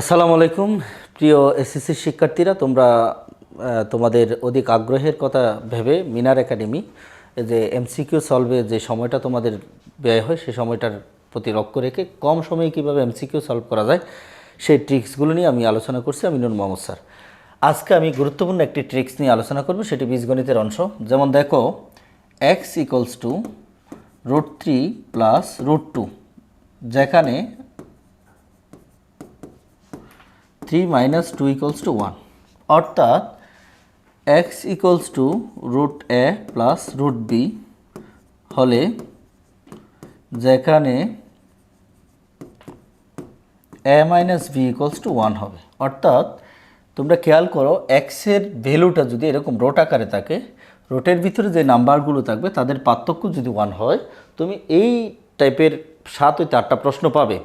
আসসালামু আলাইকুম। প্রিয় এসএসসি শিক্ষার্থীরা, তোমরা তোমাদের অধিক আগ্রহের কথা ভেবে মিনার একাডেমি যে এমসিকিউ সলভে যে সময়টা তোমাদের ব্যয় হয় সেই সময়টার প্রতি লক্ষ্য রেখে কম সময়ে কীভাবে এমসিকিউ সলভ করা যায়, সেই ট্রিক্সগুলো নিয়ে আমি আলোচনা করছি আমি নুর মোহাম্মদ স্যার। আজকে আমি গুরুত্বপূর্ণ একটি ট্রিক্স নিয়ে আলোচনা করব, সেটি বীজগণিতের অংশ। যেমন দেখো X equals to root three plus root two যেখানে three minus two equals to one অর্থাৎ X equals to root A plus root B হলে যেখানে A minus B equals to one হবে। অর্থাৎ তোমরা খেয়াল করো এক্সের ভ্যালুটা যদি এরকম রোট আকারে থাকে রোটের ভিতরে যে নাম্বারগুলো থাকবে, তাদের পার্থক্য যদি ওয়ান হয়, তুমি এই টাইপের সাত হইতে আটটা প্রশ্ন পাবে।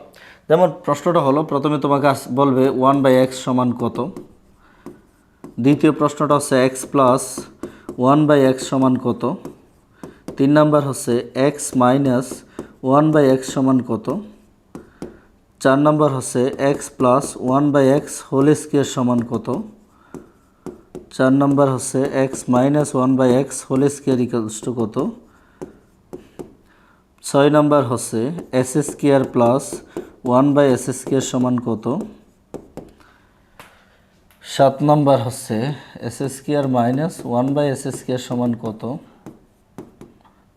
যেমন প্রশ্নটা হলো, প্রথমে তোমাকে বলবে ওয়ান বাই এক্স সমান কত? দ্বিতীয় প্রশ্নটা হচ্ছে X plus one by X সমান কত? তিন নাম্বার হচ্ছে X minus one by X সমান কত? চার নাম্বার হচ্ছে X plus one by X whole square সমান কত? চার নাম্বার হচ্ছে X minus one by X whole square equals to কত? ছয় নাম্বার হচ্ছে X square plus one by X square সমান কত? সাত নাম্বার হচ্ছে X square minus one by X square সমান কত?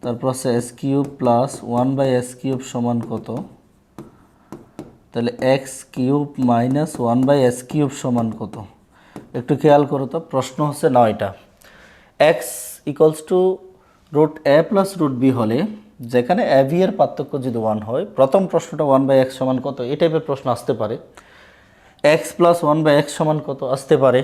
তারপর হচ্ছে X cube plus one by X cube সমান কত? তাহলে X cube minus one by X cube সমান কত? একটু খেয়াল করো তো, প্রশ্ন হচ্ছে নয়টা। X equals to root A plus root B হলে যেখানে বি এর পার্থক্য যদি ওয়ান হয়, প্রথম প্রশ্নটা ওয়ান বাই এক্স সমান কত? এই টাইপের প্রশ্ন আসতে পারে। X plus one by X সমান কত? আসতে পারে।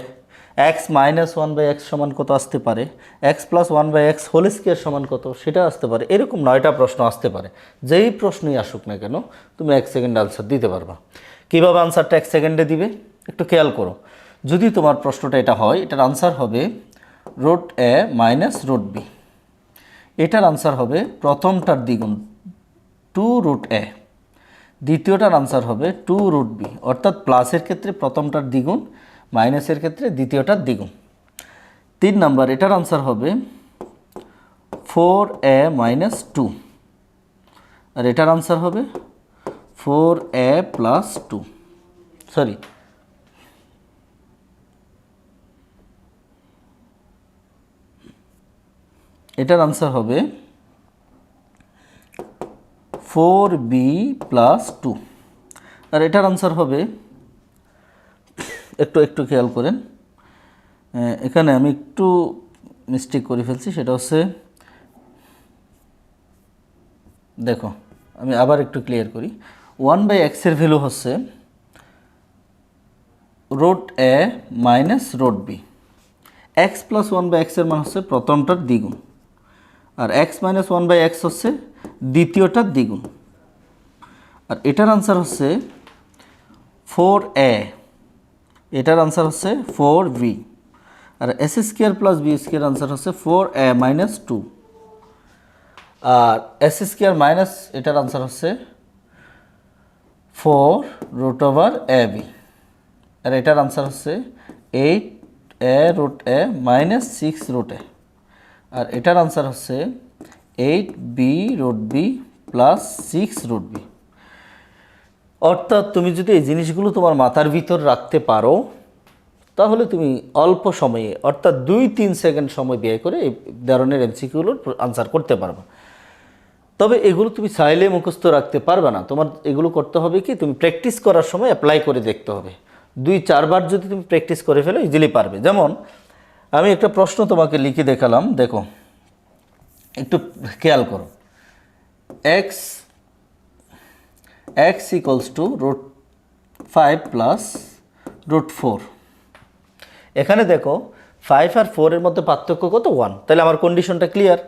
X minus one by X সমান কত? আসতে পারে। X plus one by X whole square সমান কত? সেটা আসতে পারে। এরকম নয়টা প্রশ্ন আসতে পারে। যেই প্রশ্নই আসুক না কেন, তুমি এক সেকেন্ড আনসার দিতে পারবা। কীভাবে আনসারটা এক সেকেন্ডে দিবে? একটু খেয়াল করো। যদি তোমার প্রশ্নটা এটা হয়, এটার আনসার হবে root A minus root B এটার আনসার হবে প্রথমটার দ্বিগুণ টু রুট এ দ্বিতীয়টার আনসার হবে টু রুট বি অর্থাৎ প্লাসের ক্ষেত্রে প্রথমটার দ্বিগুণ মাইনাসের ক্ষেত্রে দ্বিতীয়টার দ্বিগুণ। তিন নাম্বার, এটার আনসার হবে ফোর এ মাইনাস টু আর এটার আনসার হবে four A plus two sorry এটার আনসার হবে ফোর বি প্লাস টু আর এটার আনসার হবে, একটু একটু খেয়াল করেন এখানে আমি একটু মিস্টেক করে ফেলছি, সেটা হচ্ছে, দেখো, আমি আবার একটু ক্লিয়ার করি। ওয়ান বাই এক্সের ভ্যালু হচ্ছে root A minus root B X plus one by এক্সের মান হচ্ছে প্রথমটার দ্বিগুণ। আর X minus one by X হচ্ছে দ্বিতীয়টার দ্বিগুণ। আর এটার আনসার হচ্ছে ফোর এ এটার আনসার হচ্ছে ফোর ভি আর X square plus B square answer হচ্ছে ফোর এ মাইনাস টু আর এস স্কোয়ার মাইনাস এটার আনসার হচ্ছে four root over A B আর এটার আনসার হচ্ছে eight A root A minus six root A আর এটার answer হচ্ছে eight B root B plus six root B অর্থাৎ তুমি যদি এই জিনিসগুলো তোমার মাথার ভিতর রাখতে পারো, তাহলে তুমি অল্প সময়ে, অর্থাৎ দুই তিন সেকেন্ড সময় ব্যয় করে এই ধরনের এমসিকিউগুলোর আনসার করতে পারবে। তবে এগুলো তুমি চাইলে মুখস্থ রাখতে পারবে না। তোমার এগুলো করতে হবে কি, তুমি প্র্যাকটিস করার সময় অ্যাপ্লাই করে দেখতে হবে। দুই, চারবার যদি তুমি প্র্যাকটিস করে ফেলো ইজিলি পারবে। যেমন আমি একটা প্রশ্ন তোমাকে লিখে দেখালাম, দেখো। একটু খেয়াল করো। X X equals to root five plus root four এখানে দেখো ফাইভ আর ফোরের মধ্যে পার্থক্য কত? ওয়ান তাহলে আমার কন্ডিশনটা ক্লিয়ার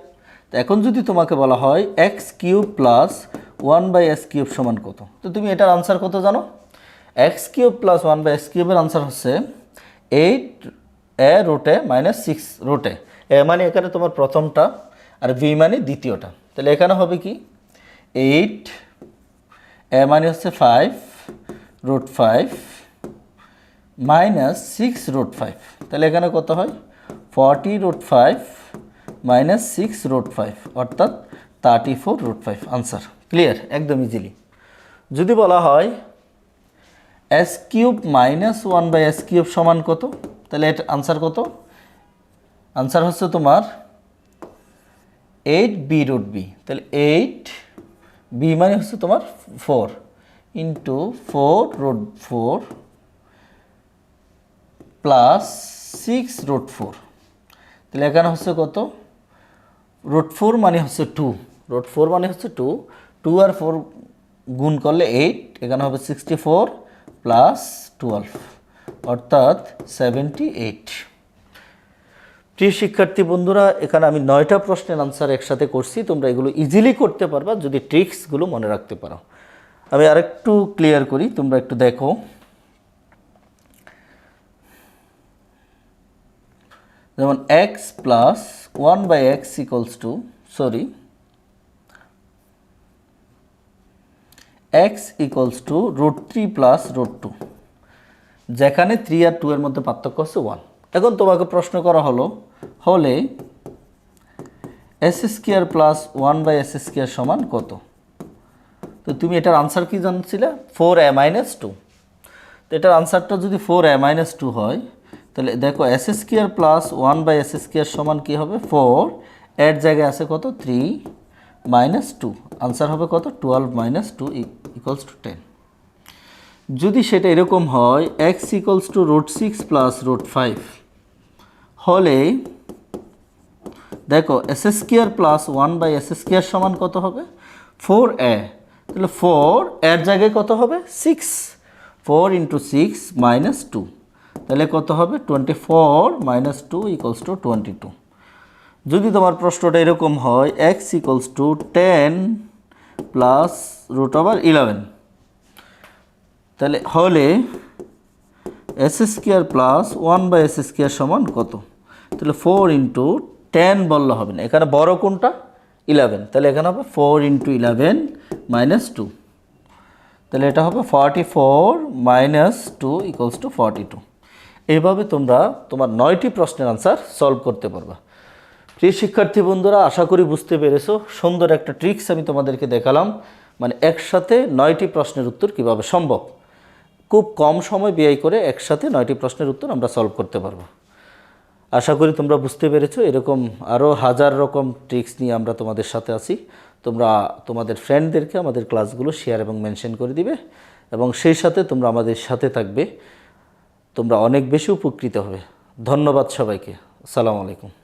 তো এখন যদি তোমাকে বলা হয় X cube plus one by X cube সমান কত? তো তুমি এটার আনসার কত জানো? X cube plus one by X কিউবের আনসার হচ্ছে এইট এ রুটে মাইনাস সিক্স রুটে। এ মানে এখানে তোমার প্রথমটা আর বি মানে দ্বিতীয়টা। তাহলে এখানে হবে কি? এইট এ মানে হচ্ছে five root five minus six root five তাহলে এখানে কত হয়? Forty root five minus six root five অর্থাৎ thirty four root five answer clear একদম ইজিলি যদি বলা হয় X cube minus one by X cube সমান কত? তাহলে এটা আনসার কত? আনসার হচ্ছে তোমার এইট বি রুট বি তাহলে এইট বি মানে হচ্ছে তোমার four into four root four plus six root four তাহলে এখানে হচ্ছে কত? রুট ফোর মানে হচ্ছে টু রুট ফোর মানে হচ্ছে টু টু আর ফোর গুণ করলে এইট এখানে হবে সিক্সটি ফোর প্লাস টুয়েলভ অর্থাৎ সেভেন্টি এইট প্রিয় শিক্ষার্থী বন্ধুরা, এখানে আমি নয়টা প্রশ্নের আনসার একসাথে করছি। তোমরা এগুলো ইজিলি করতে পারবা, যদি ট্রিক্সগুলো মনে রাখতে পারো। আমি আরেকটু ক্লিয়ার করি, তোমরা একটু দেখো। যেমন X plus one by X equals to sorry X equals to root three plus root two যেখানে থ্রি আর টু এর মধ্যে পার্থক্য হচ্ছে ওয়ান এখন তোমাকে প্রশ্ন করা হলো, হলে X square plus one by X square সমান কত? তো তুমি এটার আনসার কি জানছিলে? ফোর এ মাইনাস টু তো এটার আনসারটা যদি ফোর এ মাইনাস টু হয়, তাহলে দেখো X square plus one by X square সমান কী হবে? ফোর এর জায়গায় আছে কত? থ্রি মাইনাস টু আনসার হবে কত? Twelve minus two equals to ten যদি সেটা এরকম হয় X equals to root six plus root five হলে দেখো X square plus one by X square সমান কত হবে? ফোর এ তাহলে ফোর এর জায়গায় কত হবে? Six four into six minus two তাহলে কত হবে? Twenty four minus two equals to twenty two যদি তোমার প্রশ্নটা এরকম হয় X equals to ten plus root over eleven তাহলে হলে X square plus one by X square সমান কত? তাহলে ফোর ইন্টু টেন বললে হবে না। এখানে বড় কোনটা? ইলেভেন তাহলে এখানে হবে four into eleven minus two তাহলে এটা হবে forty four minus two equals to forty two এইভাবে তোমরা তোমার নয়টি প্রশ্নের আনসার সলভ করতে পারবা। প্রিয় শিক্ষার্থী বন্ধুরা, আশা করি বুঝতে পেরেছ। সুন্দর একটা ট্রিক্স আমি তোমাদেরকে দেখালাম। মানে একসাথে নয়টি প্রশ্নের উত্তর কীভাবে সম্ভব? খুব কম সময় ব্যয় করে একসাথে নয়টি প্রশ্নের উত্তর আমরা সলভ করতে পারব। আশা করি তোমরা বুঝতে পেরেছ, এরকম আরও হাজার রকম ট্রিক্স নিয়ে আমরা তোমাদের সাথে আছি। তোমরা তোমাদের ফ্রেন্ডদেরকে আমাদের ক্লাসগুলো শেয়ার এবং মেনশন করে দিবে এবং সেই সাথে তোমরা আমাদের সাথে থাকবে। তোমরা অনেক বেশি উপকৃত হবে। ধন্যবাদ সবাইকে। আসসালামু আলাইকুম।